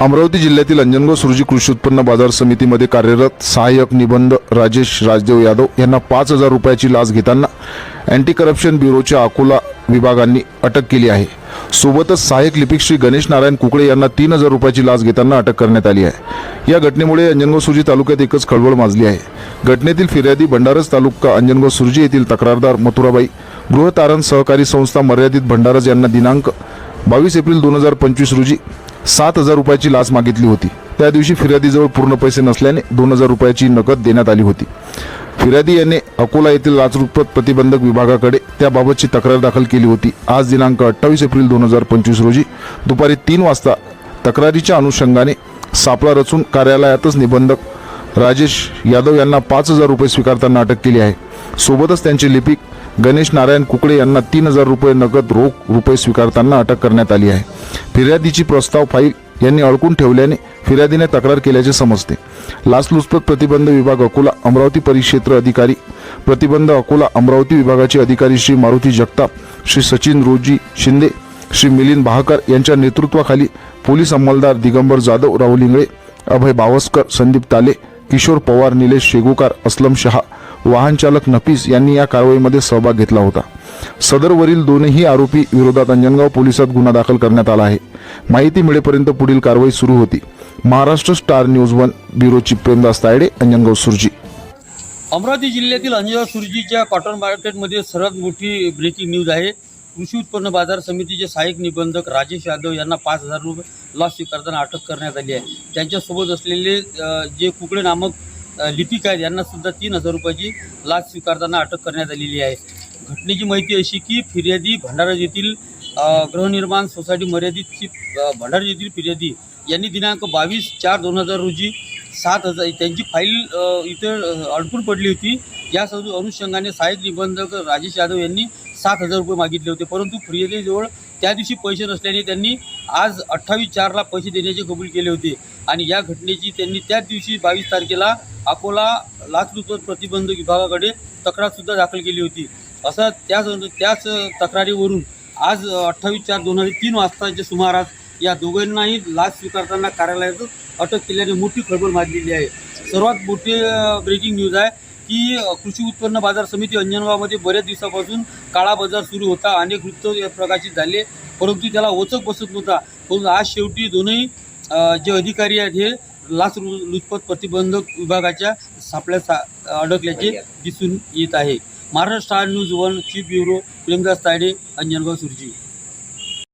अमरावती जिल्ह्यातील अंजनगाव सुरजी कृषी उत्पन्न बाजार समितीमध्ये कार्यरत सहाय्यक निबंध राजेश राजदेव यादव यांना पाच हजार रुपयाची लाच घेताना अँटी करप्शन ब्युरोच्या अकोला विभागांनी अटक केली आहे. सोबतच सहाय्यक लिपिक श्री गणेश नारायण कुकडे यांना तीन हजार रुपयाची लाच घेताना अटक करण्यात आली आहे. या घटनेमुळे अंजनगाव सुरजी तालुक्यात एकच खळबळ माजली आहे. घटनेतील फिर्यादी भंडारस तालुका अंजनगाव सुरजी येथील तक्रारदार मथुराबाई गृहतारण सहकारी संस्था मर्यादित भंडारज यांना दिनांक बावीस एप्रिल दोन हजार पंचवीस रोजी सात हजार रुपयाची लाच मागितली होती. त्या दिवशी फिर्यादीजवळ पूर्ण पैसे नसल्याने दोन हजार रुपयाची नगद देण्यात आली होती. फिर्यादी याने अकोला येथील लाचलुचपत प्रतिबंधक विभागाकडे त्याबाबतची तक्रार दाखल केली होती. आज दिनांक अठ्ठावीस एप्रिल दोन हजार पंचवीस रोजी दुपारी तीन वाजता तक्रारीच्या अनुषंगाने सापळा रचून कार्यालयातच निबंधक राजेश यादव यांना पाच हजार रुपये स्वीकारताना अटक केली आहे. सोबतच त्यांचे लिपिक गणेश नारायण कुकडे यांना तीन हजार रुपये नगद रोख रुपये स्वीकारताना अटक करण्यात आली आहे. फिर्यादीची प्रस्ताव फाईल यांनी अडकून ठेवल्याने फिर्यादीने तक्रार केल्याचे समजते. लाचलुचपत प्रतिबंध विभाग अकोला अमरावती परिक्षेत्र अधिकारी प्रतिबंध अकोला अमरावती विभागाचे अधिकारी श्री मारुती जगताप श्री सचिन रोजी शिंदे श्री मिलिंद बहाकर यांच्या नेतृत्वाखाली पोलीस अंमलदार दिगंबर जाधव राहुल इंगळे अभय बावस्कर संदीप ताले किशोर पवार निलेश शेगुकार असलम शहा वाहन चालक नफीस यांनी या कारवाईमध्ये सहभाग घेतला होता. सदरवरील दोनही आरोपी विरोधात अंजनगाव पोलिसात गुन्हा दाखल करण्यात आला आहे. माहिती मिळेपर्यंत पुढील कारवाई सुरू होती. महाराष्ट्र स्टार न्यूज वन ब्युरोची प्रेमदास तायडे अंजनगाव सुरजी. अमरावती जिल्ह्यातील अंजनगाव सुरजीच्या कॉटन मार्केटमध्ये सर्वात मोठी ब्रेकिंग न्यूज आहे. कृषी उत्पन्न बाजार समितीचे सहाय्यक निबंधक राजेश यादव यांना पाच हजार रुपये लॉस स्वीकारताना अटक करण्यात आली आहे. त्यांच्यासोबत असलेले जे कुकडे नामक लिपिक आहेत. यांना सुद्धा तीन हजार रुपयाची लाच स्वीकारताना अटक करण्यात आलेली आहे. घटनेची माहिती अशी की फिर्यादी भंडारा येथील गृहनिर्माण सोसायटी मर्यादितची भंडारा येथील फिर्यादी यांनी दिनांक बावीस चार दोन हजार रोजी सात हजार त्यांची फाईल इथे अडकून पडली होती. या सर्व अनुषंगाने सहाय्यक निबंधक राजेश यादव यांनी सात हजार रुपये मागितले होते. परंतु फिर्यादीजवळ त्या दिवशी पैसे नसल्याने त्यांनी आज अठ्ठावीस चारला पैसे देण्याचे कबूल केले होते. आणि या घटनेची त्यांनी त्याच दिवशी बावीस तारखेला अकोला लाचलुचपत प्रतिबंध विभागाकडे तक्रारसुद्धा दाखल केली होती. असं त्याच त्याच तक्रारीवरून आज अठ्ठावीस चार दोन हजार तीन वाजताच्या सुमारास या दोघांनाही लाच स्वीकारताना कार्यालयातच अटक केल्याने मोठी खळबळ माजलेली आहे. सर्वात मोठी ब्रेकिंग न्यूज आहे. की कृषी उत्पन्न बाजार समिती अंजनगावमध्ये बऱ्याच दिवसापासून काळा बाजार सुरू होता अनेक वृत्त प्रकाशित झाले परंतु त्याला ओचक बसत नव्हता. परंतु आज शेवटी दोनही जे अधिकारी आहेत हे लाच लुचपत प्रतिबंधक विभागाच्या सापळ्यात सा अडकल्याचे दिसून येत आहे. Maharashtra star news one chief bureau Premdas Tayde Anjangaon Surji.